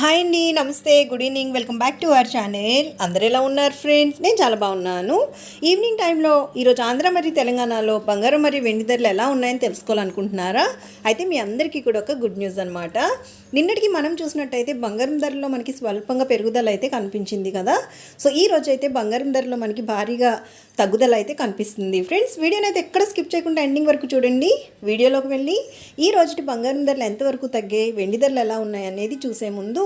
Hi అండి నమస్తే good evening welcome back to our channel అందరు ఎలా ఉన్నారు ఫ్రెండ్స్ నేను చాలా బాగున్నాను. ఈవినింగ్ టైంలో ఈరోజు ఆంధ్ర మరియు తెలంగాణలో బంగారం మరియు వెండి ధరలు ఎలా ఉన్నాయని తెలుసుకోవాలనుకుంటున్నారా? అయితే మీ అందరికీ కూడా ఒక గుడ్ న్యూస్ అనమాట నిన్నటికి మనం చూసినట్టయితే బంగారం ధరలో మనకి స్వల్పంగా పెరుగుదల అయితే కనిపించింది కదా. సో ఈ రోజు అయితే బంగారం ధరలో మనకి భారీగా తగ్గుదల అయితే కనిపిస్తుంది. ఫ్రెండ్స్ వీడియోని అయితే ఎక్కడ స్కిప్ చేయకుండా ఎండింగ్ వరకు చూడండి. వీడియోలోకి వెళ్ళి ఈ రోజుటి బంగారం ధరలు ఎంతవరకు తగ్గాయి? వెండి ధరలు ఎలా ఉన్నాయి? అనేది చూసే ముందు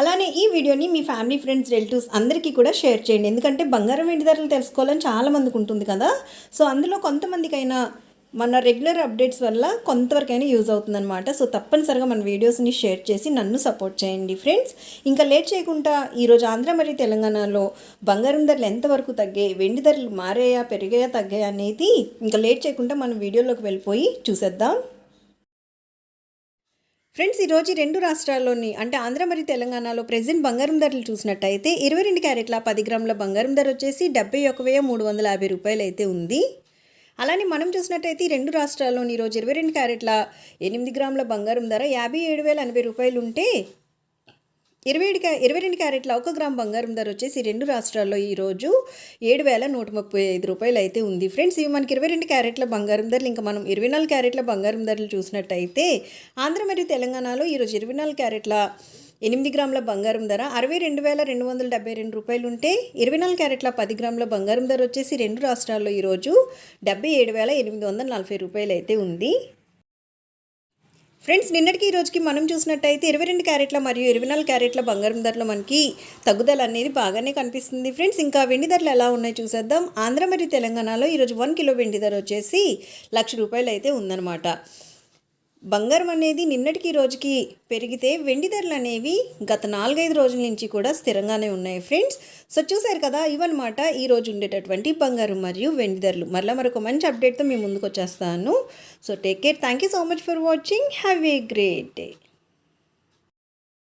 అలానే ఈ వీడియోని మీ ఫ్యామిలీ ఫ్రెండ్స్ రిలేటివ్స్ అందరికీ కూడా షేర్ చేయండి. ఎందుకంటే బంగారం వెండి ధరలు తెలుసుకోవాలని చాలా మందికి ఉంటుంది కదా. సో అందులో కొంతమందికైనా మన రెగ్యులర్ అప్డేట్స్ వల్ల కొంతవరకైనా యూజ్ అవుతుందన్నమాట. సో తప్పనిసరిగా మన వీడియోస్ని షేర్ చేసి నన్ను సపోర్ట్ చేయండి ఫ్రెండ్స్. ఇంకా లేట్ చేయకుండా ఈరోజు ఆంధ్ర మరియు తెలంగాణలో బంగారం ధరలు ఎంతవరకు తగ్గాయి వెండి ధరలు మారాయా పెరిగాయా తగ్గాయా అనేది ఇంకా లేట్ చేయకుండా మనం వీడియోలోకి వెళ్ళిపోయి చూసేద్దాం. ఫ్రెండ్స్ ఈరోజు రెండు రాష్ట్రాల్లోని అంటే ఆంధ్ర మరియు తెలంగాణలో ప్రెసెంట్ బంగారం ధరలు చూసినట్టయితే ఇరవై రెండు క్యారెట్ల పది గ్రాముల బంగారం ధర వచ్చేసి డెబ్బై ఒక వెయ్యి మూడు వందల యాభై రూపాయలు అయితే ఉంది. అలానే మనం చూసినట్టయితే ఈ రెండు రాష్ట్రాల్లోని ఈరోజు ఇరవై రెండు క్యారెట్ల ఎనిమిది గ్రాముల బంగారం ధర యాభై ఏడు వేల ఎనభై రూపాయలు ఉంటే ఇరవై ఏడు క్యా ఇరవై రెండు క్యారెట్ల ఒక గ్రామ్ బంగారం ధర వచ్చేసి రెండు రాష్ట్రాల్లో ఈరోజు ఏడు వేల నూట ముప్పై ఐదు రూపాయలు అయితే ఉంది. ఫ్రెండ్స్ ఇవి మనకి ఇరవై రెండు క్యారెట్ల బంగారం ధరలు ఇంకా మనం ఇరవై నాలుగు క్యారెట్ల బంగారం ధరలు చూసినట్టయితే ఆంధ్ర మరియు తెలంగాణలో ఈరోజు ఇరవై నాలుగు క్యారెట్ల ఎనిమిది గ్రాముల బంగారం ధర అరవై రెండు వేల రెండు వందల డెబ్బై రెండు రూపాయలు ఉంటే ఇరవై నాలుగు క్యారెట్ల పది గ్రాముల బంగారం ధర వచ్చేసి రెండు రాష్ట్రాల్లో ఈరోజు డెబ్బై ఏడు వేల ఎనిమిది వందల నలభై రూపాయలు అయితే ఉంది. ఫ్రెండ్స్ నిన్నటికి ఈ రోజుకి మనం చూసినట్టయితే ఇరవై రెండు క్యారెట్ల మరియు ఇరవై నాలుగు క్యారెట్ల బంగారం ధరలు మనకి తగ్గుదల అనేది బాగానే కనిపిస్తుంది. ఫ్రెండ్స్ ఇంకా వెండి ధరలు ఎలా ఉన్నాయో చూసేద్దాం. ఆంధ్ర మరియు తెలంగాణలో ఈరోజు వన్ కిలో వెండి ధర వచ్చేసి లక్ష రూపాయలు అయితే ఉందన్నమాట. బంగారం అనేది నిన్నటికి రోజుకి పెరిగితే వెండి ధరలు అనేవి గత నాలుగైదు రోజుల నుంచి కూడా స్థిరంగానే ఉన్నాయి ఫ్రెండ్స్. సో చూసారు కదా ఇవన్నమాట ఈ రోజు ఉండేటటువంటి బంగారం మరియు వెండి ధరలు. మరలా మరొక మంచి అప్డేట్తో మేము ముందుకు వచ్చేస్తాను. So take care. Thank you so much for watching. Have a great day.